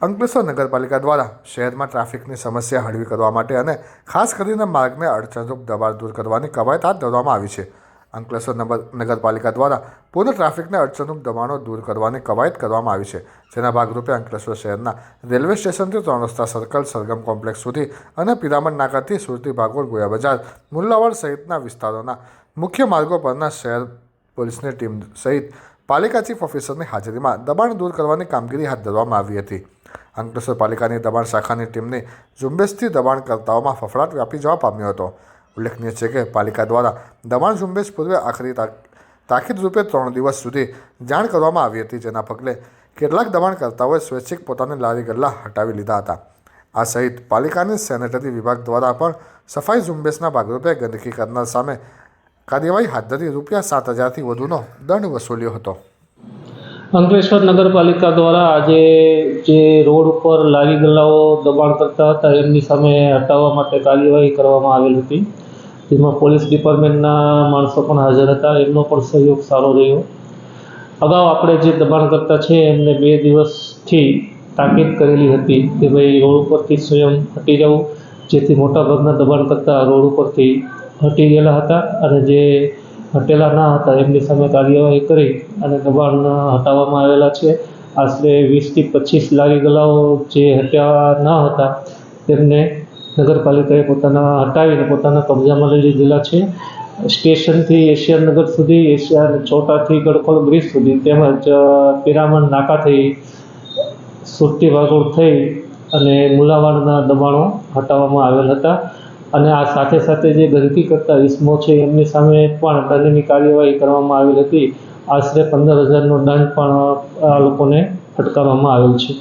અંકલેશ્વર નગરપાલિકા દ્વારા શહેરમાં ટ્રાફિકની સમસ્યા હળવી કરવા માટે અને ખાસ કરીને માર્ગને અડચણરૂપ દબાણ દૂર કરવાની કવાયત હાથ ધરવામાં આવી છે. અંકલેશ્વર નગર નગરપાલિકા દ્વારા પૂર્ણ ટ્રાફિકને અડચણરૂપ દબાણો દૂર કરવાની કવાયત કરવામાં આવી છે. જેના ભાગરૂપે અંકલેશ્વર શહેરના રેલવે સ્ટેશનથી ત્રણ રસ્તા સર્કલ, સરગમ કોમ્પ્લેક્સ સુધી અને પિરામણ નાકાથી સુરતી ભાગોળ ગોયા બજાર, મુલ્લાવાડ સહિતના વિસ્તારોના મુખ્ય માર્ગો પરના શહેર પોલીસની ટીમ સહિત પાલિકા ચીફ ઓફિસરની હાજરીમાં દબાણ દૂર કરવાની કામગીરી હાથ ધરવામાં આવી હતી. અંકલેશ્વર પાલિકાની દબાણ શાખાની ટીમને ઝુંબેશથી દબાણકર્તાઓમાં ફફડાટ વ્યાપી જવા પામ્યો હતો. ઉલ્લેખનીય છે કે પાલિકા દ્વારા દબાણ ઝુંબેશ પૂર્વે આખરી તાક તાકીદ રૂપે ત્રણ દિવસ સુધી જાણ કરવામાં આવી હતી, જેના પગલે કેટલાક દબાણકર્તાઓએ સ્વૈચ્છિક પોતાની લારી ગલ્લા હટાવી લીધા હતા. આ સહિત પાલિકાની સેનેટરી વિભાગ દ્વારા પણ સફાઈ ઝુંબેશના ભાગરૂપે ગંદકી કરનાર સામે કાર્યવાહી હાથ ધરી રૂપિયા સાત હજારથી વધુનો દંડ વસૂલ્યો હતો. અંકલેશ્વર નગરપાલિકા દ્વારા આજે જે રોડ ઉપર લારી ગલ્લાઓ દબાણ કરતા હતા, એમની સામે હટાવવા માટે કાર્યવાહી કરવામાં આવેલ હતી. જેમાં પોલીસ ડિપાર્ટમેન્ટના માણસો પણ હાજર હતા, એમનો પણ સહયોગ સારો રહ્યો. અગાઉ આપણે જે દબાણ કરતા છે, એમને બે દિવસથી તાકીદ કરેલી હતી કે ભાઈ રોડ ઉપરથી સ્વયં હટી જવું જેથી મોટાભાગના દબાણ કરતા રોડ ઉપરથી હટી ગયેલા હતા અને જે હટેલા ના હતા, એમની સામે કાર્યવાહી કરી અને દબાણ હટાવવામાં આવેલા છે. આશરે વીસથી પચીસ લારી ગલાઓ જે હટ્યા ન હતા, તેમને નગરપાલિકાએ પોતાના હટાવીને પોતાના કબજામાં લઈ લીધેલા છે. સ્ટેશનથી એશિયાનગર સુધી, એશિયા ચોટાથી ગડખોલ બ્રિજ સુધી તેમજ પિરામણ નાકાથી સુરતી વાગોળ થઈ અને મુલાવાડના દબાણો હટાવવામાં આવેલ હતા. અને આ સાથે સાથે જે ગંદકી કરતા ઇસમો છે, એમની સામે પણ દંડની કાર્યવાહી કરવામાં આવેલ હતી. આશરે પંદર હજારનો દંડ પણ આ લોકોને ફટકારવામાં આવેલ છે.